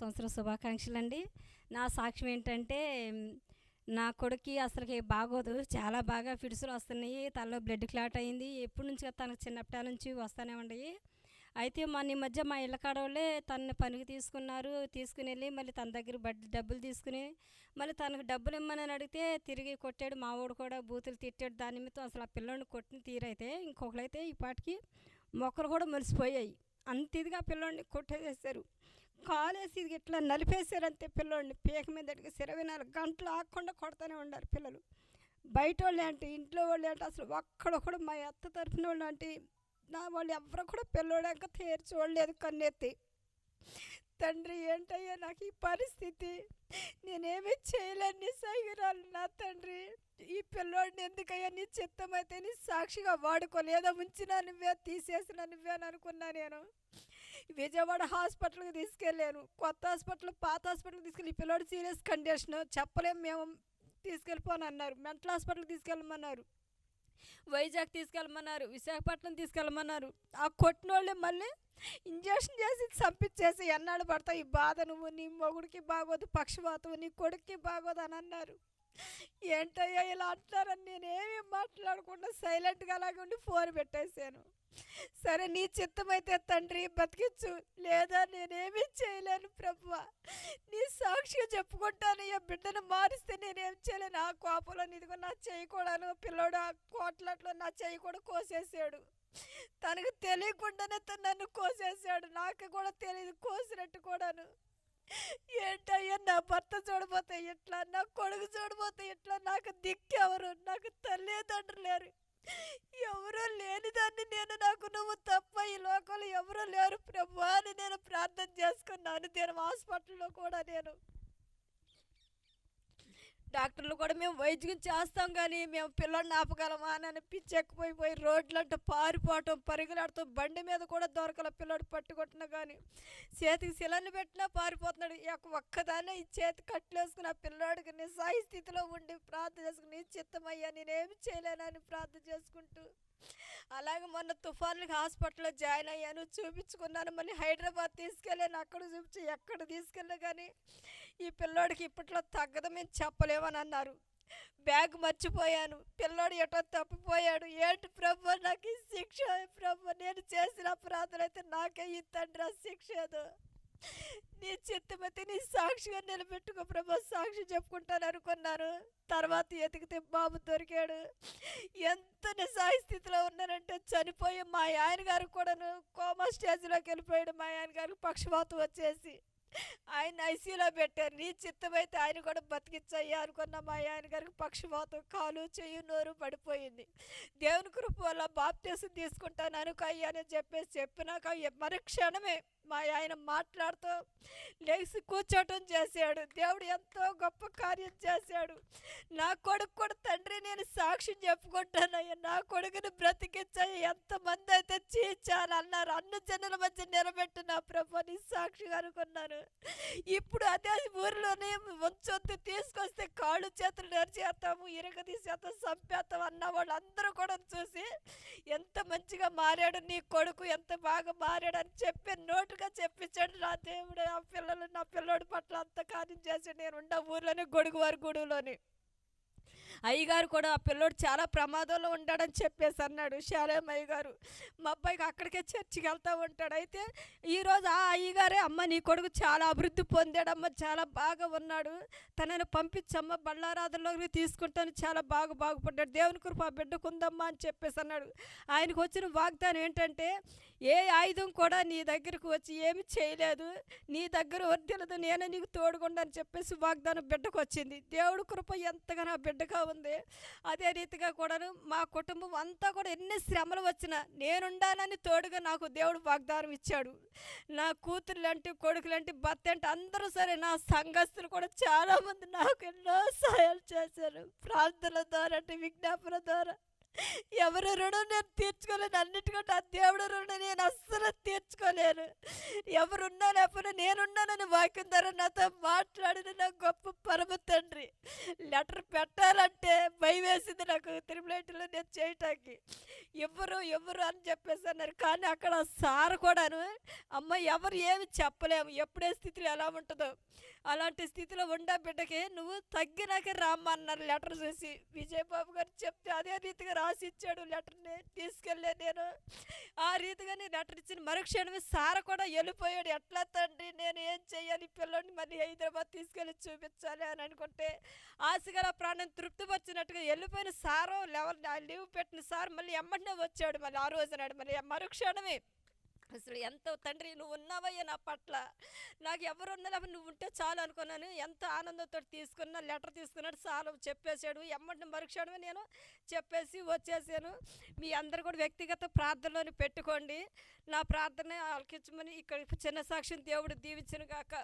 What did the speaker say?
సంవత్సరం శుభాకాంక్షలు అండి నా సాక్ష్యం ఏంటంటే నా కొడుక్కి అసలుకి బాగోదు. చాలా బాగా ఫిడ్స్లు వస్తున్నాయి. తలలో బ్లడ్ క్లాట్ అయింది. ఎప్పటి నుంచి తనకు చిన్నప్పటి నుంచి వస్తూనే ఉన్నాయి అయితే మన ఈ మధ్య మా ఇళ్ళ కాడవాళ్ళే తనని పనికి తీసుకున్నారు. తీసుకుని వెళ్ళి మళ్ళీ తన దగ్గర బడ్ డబ్బులు తీసుకుని మళ్ళీ తనకు డబ్బులు ఇమ్మని అడిగితే తిరిగి కొట్టాడు. మావాడు కూడా బూతులు తిట్టాడు. దాని నిమిత్తం అసలు ఆ పిల్లోడిని కొట్టిన తీరైతే ఇంకొకరైతే ఈ పాటికి మొక్కలు కూడా మలిసిపోయాయి. అంత ఇదిగా పిల్లోడిని కొట్టేసేసారు కాలేసి ఇది ఇట్లా నలిపేశారంతే పిల్లోడిని. పీక మీద అడిగేసి ఇరవై నాలుగు గంటలు ఆగకుండా కొడతానే ఉన్నారు పిల్లలు. బయట వాళ్ళు అంటే ఇంట్లో వాళ్ళు అంటే అసలు ఒక్కడొకడు మా అత్త తరఫున వాళ్ళు అంటే నా వాళ్ళు ఎవరు కూడా పిల్లోడాక తేరి కన్నెత్తి. తండ్రి ఏంటయ్యా నాకు ఈ పరిస్థితి? నేనేమి చేయలేను సాగిరాలు నా తండ్రి. ఈ పిల్లోడిని ఎందుకయ్యా నీ చిత్తమైతే నీ సాక్షిగా వాడుకోలేదో? ఉంచినా నువ్వే తీసేసిన నువ్వే అని అనుకున్నా నేను. విజయవాడ హాస్పిటల్కి తీసుకెళ్ళాను. కొత్త హాస్పిటల్ పాత హాస్పిటల్కి తీసుకెళ్ళి ఈ పిల్లోడు సీరియస్ కండిషన్. చెప్పలేము మేము తీసుకెళ్ళిపోను అన్నారు. మెంటల్ హాస్పిటల్కి తీసుకెళ్ళమన్నారు. వైజాగ్ తీసుకెళ్ళమన్నారు. విశాఖపట్నం తీసుకెళ్ళమన్నారు. ఆ కొట్టిన వాళ్ళే మళ్ళీ ఇంజక్షన్ చేసి చంపించేసి ఎన్నాడు పడతావు ఈ బాధ నువ్వు నీ మొగుడికి బాగోదు పక్షవాతం నీ కొడుక్కి బాగోదు అని అన్నారు. ఏంటయ్యా ఇలా అంటారని నేనేమి మాట్లాడకుండా సైలెంట్గా అలాగే ఉండి ఫోన్ పెట్టేశాను. సరే నీ చిత్తమైతే తండ్రి బతికించు. లేదా నేనేమీ చేయలేను ప్రభు నీ సాక్షిగా చెప్పుకుంటాను ఈ బిడ్డను మారిస్తే నేనేం చేయలేను. ఆ కోపంలో నీదిగో నా చేయకూడను పిల్లోడు ఆ కోట్లట్లో నా చేయి కూడా కోసేసాడు. తనకు తెలియకుండానే తను నన్ను కోసేసాడు. నాకు కూడా తెలియదు కోసినట్టు కూడాను. ఏంటయ్యా నా భర్త చూడబోతే ఎట్లా? నా కొడుకు చూడబోతే ఎట్లా? నాకు దిక్కెవరు? నాకు తల్లిదండ్రులు లేరు. ఎవరో లేని దాన్ని నేను నాకు నువ్వు తప్ప ఈ లోకంలో ఎవరో లేరు ప్రభు అని నేను ప్రార్థన చేసుకున్నాను. నేను హాస్పిటల్లో కూడా నేను డాక్టర్లు కూడా మేము వైద్యం చేస్తాం కానీ మేము పిల్లల్ని ఆపగలమా అని అనిపించి ఎక్కువైపోయి రోడ్లంటే పారిపోవటం పరుగులాడటం బండి మీద కూడా దొరకల పిల్లడు పట్టుకొట్టినా కానీ చేతికి శిలని పెట్టినా పారిపోతున్నాడు. ఈ యొక్క ఒక్కదాన్నే ఈ చేతి కట్లేసుకుని ఆ పిల్లోడికి నిస్సాయి స్థితిలో ఉండి ప్రార్థన చేసుకుని నీ చిత్తమయ్యా నేనేమి చేయలేనని ప్రార్థన చేసుకుంటూ అలాగే మొన్న తుఫాన్కి హాస్పిటల్లో జాయిన్ అయ్యాను చూపించుకున్నాను. మళ్ళీ హైదరాబాద్ తీసుకెళ్ళాను అక్కడ చూపించి ఎక్కడ తీసుకెళ్ళా కానీ ఈ పిల్లోడికి ఇప్పట్లో తగ్గదు మేము చెప్పలేమని అన్నారు. బ్యాగ్ మర్చిపోయాను. పిల్లోడు ఎటో తప్పిపోయాడు. ఏంటి ప్రభు నాకు ఈ శిక్ష ప్రభు నేను చేసిన అపరాధులు అయితే నాకే ఈ తండ్రి ఆ శిక్ష ఏదో? నీ చిత్తమతి నీ సాక్షిగా నిలబెట్టుకో ప్రభు. సాక్షి చెప్పుకుంటాను అనుకున్నాను. తర్వాత ఎతికితే బాబు దొరికాడు. ఎంత నిస్సాయి స్థితిలో ఉన్నానంటే చనిపోయి మా ఆయన గారు కూడాను కోమా స్టేజ్లోకి వెళ్ళిపోయాడు. మా ఆయన గారికి పక్షవాతం వచ్చేసి ఆయన ఐసీలో పెట్టారు. నీ చిత్తమైతే ఆయన కూడా బతికిచ్చయ్యా అనుకున్న మా ఆయన గారికి పక్షవాతం కాలు చెయ్యి నోరు పడిపోయింది. దేవుని కృప వల్ల బాప్తీసం తీసుకుంటాను అనుకయ్యా అని చెప్పేసి చెప్పినాక మరి క్షణమే మా ఆయన మాట్లాడుతూ లేచి కూర్చోటం చేశాడు. దేవుడు ఎంతో గొప్ప కార్యం చేశాడు. నా కొడుకు కూడా తండ్రి నేను సాక్ష్యం చెప్పుకుంటానయ్యా. నా కొడుకుని బ్రతికించాయి ఎంతమంది అయితే చీచాలి అన్నారు. అన్న జనుల మధ్య నిలబెట్టు నా ప్రభు నీ సాక్షిగా అనుకున్నాను. ఇప్పుడు అదే ఊరిలోనే ఉంచొద్దు తీసుకొస్తే కాళ్ళు చేతులు నరిచేస్తాము ఇరగ తీసేస్తాం చంపేస్తాం అన్న వాళ్ళందరూ కూడా చూసి ఎంత మంచిగా మారాడు నీ కొడుకు ఎంత బాగా మారాడు అని చెప్పి నోటుగా చెప్పించాడు. నా దేవుడు నా పిల్లలు నా పిల్లోడి పట్ల అంత కార్యం చేశాడు. నేను ఉండ ఊర్లోనే గొడుగు వారి గొడుగులోని అయ్యగారు కూడా ఆ పిల్లోడు చాలా ప్రమాదంలో ఉంటాడని చెప్పేసి అన్నాడు శాలేమయ్య అయ్యగారు. మా అబ్బాయికి అక్కడికే చర్చికి వెళ్తూ ఉంటాడు. అయితే ఈరోజు ఆ అయ్యగారే అమ్మ నీ కొడుకు చాలా అభివృద్ధి పొందాడమ్మ చాలా బాగా ఉన్నాడు. తనను పంపించమ్మ బళ్ళారాధనలోకి తీసుకుంటాను. చాలా బాగా బాగుపడ్డాడు. దేవుని కృప బిడ్డకు ఉందమ్మా అని చెప్పేసి అన్నాడు. ఆయనకు వచ్చిన వాగ్దానం ఏంటంటే ఏ ఆయుధం కూడా నీ దగ్గరకు వచ్చి ఏమి చేయలేదు. నీ దగ్గర వర్తిలదు నేనే నీకు తోడుకుండని చెప్పేసి వాగ్దానం బిడ్డకు వచ్చింది. దేవుడు కృప ఎంతగానో బిడ్డగా ఉంది. అదే రీతిగా కూడాను మా కుటుంబం అంతా కూడా ఎన్ని శ్రమలు వచ్చినా నేనుండానని తోడుగా నాకు దేవుడు వాగ్దానం ఇచ్చాడు. నా కూతురు లాంటి కొడుకు లాంటి భర్త అంటే అందరూ సరే నా సంఘస్థులు కూడా చాలామంది నాకు ఎన్నో సహాయాలు చేశారు. ప్రార్థనల ద్వారా అంటే విజ్ఞాపన ద్వారా. ఎవరి రుణం నేను తీర్చుకోలేను అన్నిటికంటే ఆ దేవుడు రుణం నేను అస్సలు తీర్చుకోలేను. ఎవరున్నా లేకపోతే నేనున్నానని వాక్యం ద్వారా నాతో మాట్లాడిన నా గొప్ప పరమ తండ్రి. లెటర్ పెట్టాలంటే భయం వేసింది నాకు తిరుమలేటిలో నేను చేయటానికి. ఎవరు ఎవరు అని చెప్పేసి అన్నారు. కానీ అక్కడ సార్ కూడాను అమ్మ ఎవరు ఏమి చెప్పలేము. ఎప్పుడే స్థితిలో ఎలా ఉంటుందో. అలాంటి స్థితిలో ఉండే బిడ్డకి నువ్వు తగ్గినాక రామ్మా అన్నారు లెటర్ చూసి విజయబాబు గారు చెప్తే అదే రీతిగా రా ఇచ్చాడు లెటర్ని తీసుకెళ్ళే నేను. ఆ రీతిగా నేను లెటర్ ఇచ్చిన మరుక్షణమే సార్ కూడా వెళ్ళిపోయాడు. ఎట్లా తండ్రి నేను ఏం చెయ్యాలి? పిల్లల్ని మళ్ళీ హైదరాబాద్ తీసుకెళ్ళి చూపించాలి అని అనుకుంటే ఆశగల ప్రాణం తృప్తిపరిచినట్టుగా వెళ్ళిపోయిన సారు లెవెల్ లీవ్ పెట్టిన సార్ మళ్ళీ ఎమ్మటనే వచ్చాడు. మళ్ళీ ఆ రోజు నాడు మళ్ళీ మరుక్షణమే అసలు ఎంత తండ్రి నువ్వు ఉన్నావయ్యా నా పట్ల? నాకు ఎవరు ఉన్నా నువ్వు ఉంటే చాలు అనుకున్నాను. ఎంత ఆనందంతో తీసుకున్నా లెటర్ తీసుకున్నాడు చాలు చెప్పేశాడు ఎమ్మటిని మరుక్షణమే నేను చెప్పేసి వచ్చేసాను. మీ అందరు కూడా వ్యక్తిగత ప్రార్థనలోని పెట్టుకోండి. నా ప్రార్థన ఆలకించమని ఇక్కడ చిన్న సాక్ష్యం దేవుడు దీవించను కాక